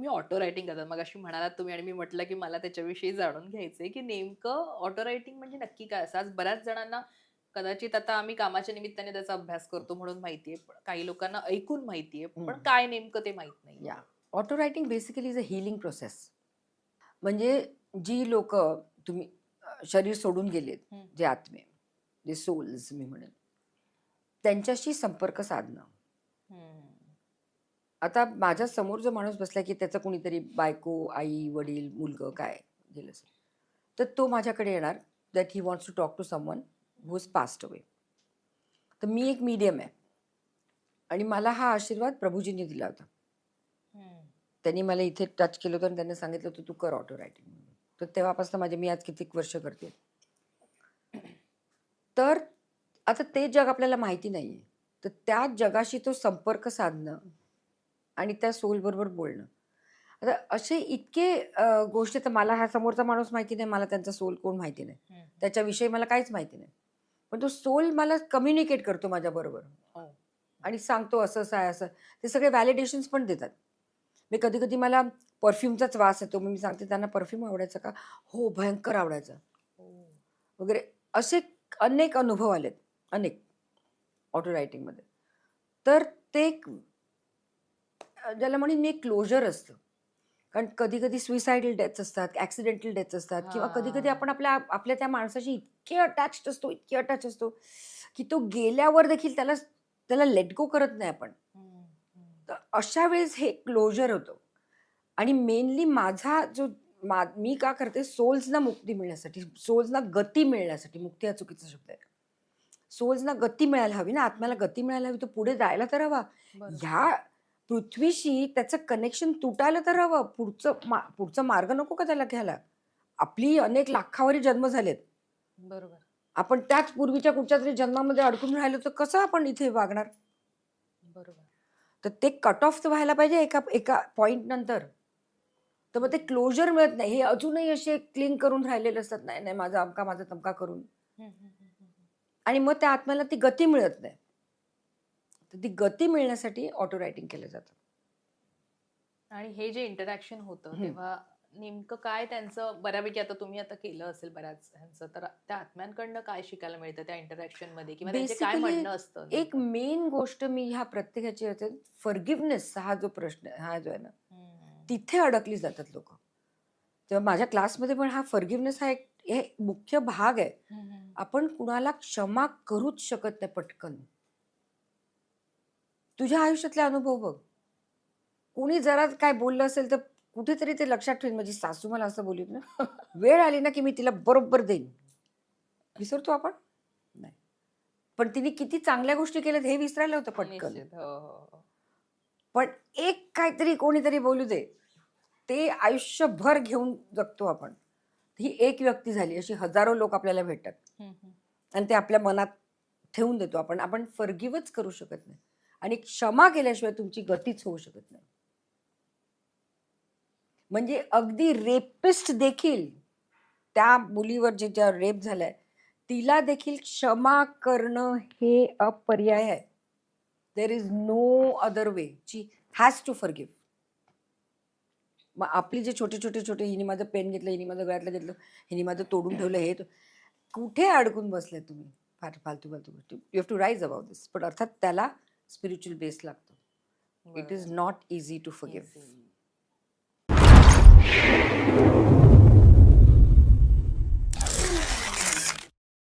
तुम्ही auto writing करता मग अशी म्हणालात तुम्ही आणि मी म्हटलं की मला त्याच्याविषयी जाणून घ्यायचंय की नेमकं ऑटो रायटिंग म्हणजे नक्की काय असं आज बऱ्याच जणांना कदाचित आता आम्ही कामाच्या निमित्ताने त्याचा अभ्यास करतो म्हणून माहितीये काही लोकांना ऐकून माहितीये पण. काय नेमकं ते माहीत नाही या auto writing basically is a healing process म्हणजे जी लोक तुम्ही शरीर सोडून गेलेत. जे आत्मे जे सोल्स मी म्हणेन त्यांच्याशी संपर्क साधणं. आता माझ्यासमोर जो माणूस बसला की त्याचं कुणीतरी बायको आई वडील मुलगं काय गेलं असेल. तर तो माझ्याकडे येणार that he wants to talk to someone who is passed away तर मी एक मीडियम आहे. आणि मला हा आशीर्वाद प्रभूजींनी दिला होता. त्यांनी मला इथे टच केलं होतं आणि त्यांनी सांगितलं होतं तू कर ऑटो रायटिंग तर तेव्हापासून माझे मी आज कितीक वर्ष करते. तर आता ते जग आपल्याला माहिती नाही आहे तर त्या जगाशी तो संपर्क साधणं आणि त्या सोलबरोबर बोलणं. आता असे इतके गोष्टी तर मला हा समोरचा माणूस माहिती नाही मला त्यांचा सोल कोण माहिती नाही. त्याच्याविषयी मला काहीच माहिती नाही. पण तो सोल मला कम्युनिकेट करतो माझ्याबरोबर हो. आणि सांगतो असं असं आहे असं. ते सगळे व्हॅलिडेशन्स पण देतात. मी कधी कधी मला परफ्यूमचाच वास येतो. मग मी सांगते त्यांना परफ्यूम आवडायचा का? हो भयंकर आवडायचा. हो. वगैरे असे अनेक अनुभव आलेत. अनेक. ऑटो रायटिंगमध्ये तर ते ज्याला म्हणेन मी एक क्लोजर असतं कारण कधी कधी सुइसायडल डेथ्स असतात ॲक्सिडेंटल डेथ्स असतात किंवा कधी कधी. आपण आपल्या आपल्या त्या माणसाशी इतके अटॅच्ड असतो इतके अटॅच असतो की तो गेल्यावर देखील त्याला त्याला लेट गो करत नाही आपण. तर अशा वेळेस हे क्लोजर होतं आणि मेनली माझा जो मा मी का करते सोल्सना मुक्ती मिळण्यासाठी सोल्सना गती मिळण्यासाठी मुक्ती हा चुकीचा शब्द आहे सोल्सना गती मिळायला हवी ना आत्म्याला गती मिळायला हवी तो पुढे जायला तर हवा. ह्या पृथ्वीशी त्याचं कनेक्शन तुटायला तर हवं. पुढचं मा पुढचा मार्ग नको का त्याला घ्यायला? आपली अनेक लाखावरी जन्म झालेत. बरोबर. आपण त्याच पूर्वीच्या कुठच्या तरी जन्मामध्ये अडकून राहिलो तर कसं आपण इथे वागणार? बरोबर. तर ते कट ऑफ व्हायला पाहिजे एका एका पॉइंट नंतर. तर मग ते क्लोजर मिळत नाही. हे अजूनही असे क्लीन करून राहिलेले असतात. नाही नाही माझा अमका माझा तमका करून. आणि मग त्या आत्म्याला ती गती मिळत नाही. तर ती गती मिळण्यासाठी ऑटो रायटिंग केलं जातं आणि हे जे इंटरॅक्शन होतं. तेव्हा नेमकं काय त्यांचं बऱ्यापैकी आता तुम्ही आता केलं असेल बऱ्याच ह्यांचं तर त्या आत्म्यांकडनं काय शिकायला मिळतं त्या इंटरॅक्शनमध्ये किंवा काय म्हणणं असतं एक? मेन गोष्ट मी ह्या प्रत्येकाची होते फॉरगिव्हनेस हा जो प्रश्न हा जो आहे ना. तिथे अडकली जातात लोक तेव्हा माझ्या क्लासमध्ये पण हा फॉरगिव्हनेस हा एक हे मुख्य भाग आहे. आपण कुणाला क्षमा करूच शकत नाही पटकन तुझ्या आयुष्यातले अनुभव बघ. कोणी जरा काय बोललं असेल तर कुठेतरी ते लक्षात ठेवेल माझी सासू मला असं बोलली ना वेळ आली ना की मी तिला बरोबर देईन. विसरतो आपण? नाही. पण तिने किती चांगल्या गोष्टी केल्यात हे विसरायला होतं पटकन. हो, हो, हो. पण एक काहीतरी कोणीतरी बोलू दे. ते आयुष्यभर घेऊन जगतो आपण. ही एक व्यक्ती झाली. अशी हजारो लोक आपल्याला भेटतात. आणि ते आपल्या मनात ठेवून देतो आपण. आपण फर्गिवच करू शकत नाही. आणि क्षमा केल्याशिवाय तुमची गतीच होऊ शकत नाही. म्हणजे अगदी रेपिस्ट देखील त्या मुलीवर जे ज्या रेप झालाय तिला देखील क्षमा करणं हे अपर्याय आहे. There is no other way she has to forgive मग आपली जे छोटे छोटे छोटे हिने माझं पेन घेतलं हिने माझं गळ्यातलं घेतलं हिने माझं तोडून ठेवलं हे कुठे अडकून बसले तुम्ही? फार फालतू फालतू गोष्टी. You have to rise about this पण अर्थात त्याला spiritual base lagto. It is not easy to forgive.